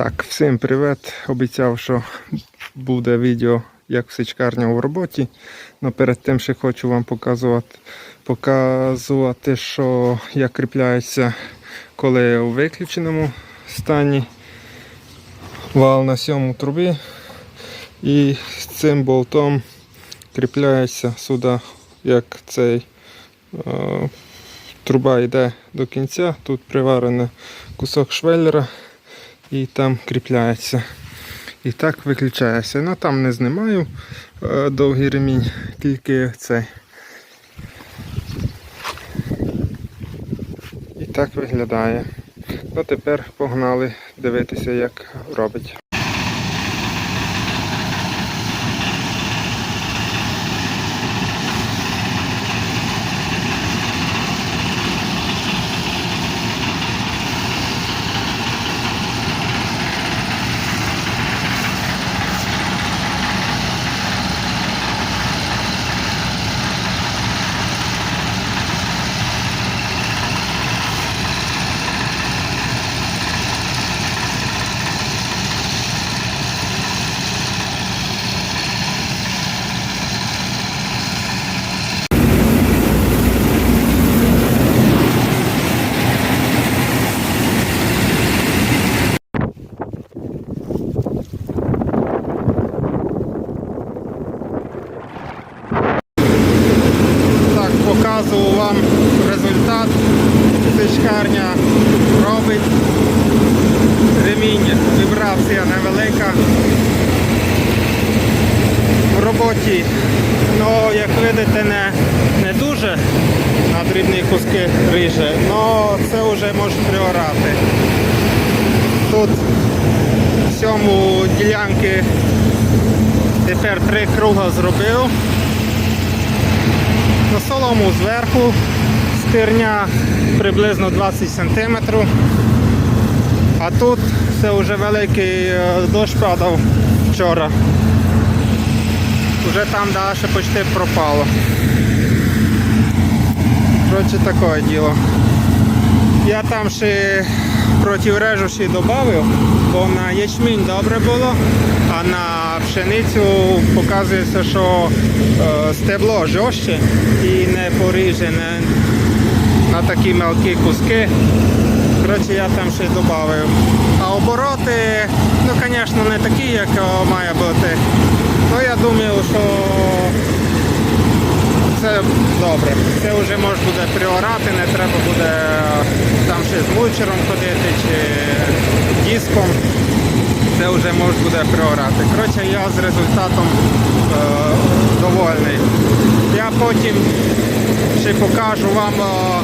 Так, всім привіт. Обіцяв, що буде відео, як сичкарня в роботі. Но перед тим ще хочу вам показувати, показувати, що як кріпляється, коли у виключеному стані вал на сьому трубі. І з цим болтом кріпляється сюди, як цей е, труба йде до кінця. Тут приварений кусок швеллера і там кріпляється. І так виключається. Ну там не знімаю е, довгий ремінь, тільки цей. І так виглядає. Ну тепер погнали дивитися, як робить. Показую вам результат. Сичкарня робить. Ремінь вібрація невелика. В роботі, ну, як видите, не, не дуже на дрібні куски риже, але це вже може приорати. Тут в цьому ділянки тепер три круга зробив. На солому зверху стирня приблизно 20 см. А тут це вже великий е, дощ падав вчора. Уже там далі почти пропало. Коротше, таке діло. Я там ще проти режуші додав, бо на ячмінь добре було, а на пшеницю показується, що е, стебло жорстче і не поріжене на такі мелкі куски. Коротше, я там ще додав. А обороти, ну, звісно, не такі, як має бути. Ну, я думаю, що це добре. Це вже можна буде приорати, не треба буде там ще з мульчером ходити чи диском. Це вже можна буде приорати. Коротше, я з результатом е, довольний. Я потім ще покажу вам, е,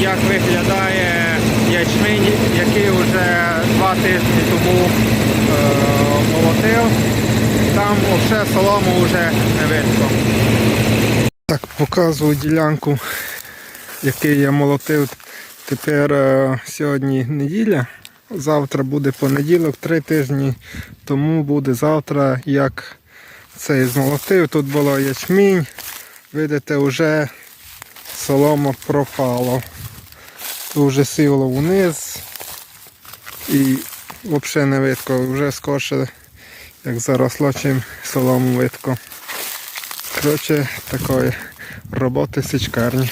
як виглядає ячмінь, який вже два тижні тому е, молотив. Там взагалі солому вже не видно. Так, показую ділянку, який я молотив. Тепер е, сьогодні неділя. Завтра буде понеділок, три тижні тому буде завтра, як цей змолотив. Тут було ячмінь. Видите, вже солома пропало. Тут вже сіло вниз і взагалі не видко. Вже скорше, як заросло, чим солому видко. Коротше, такої роботи січкарні.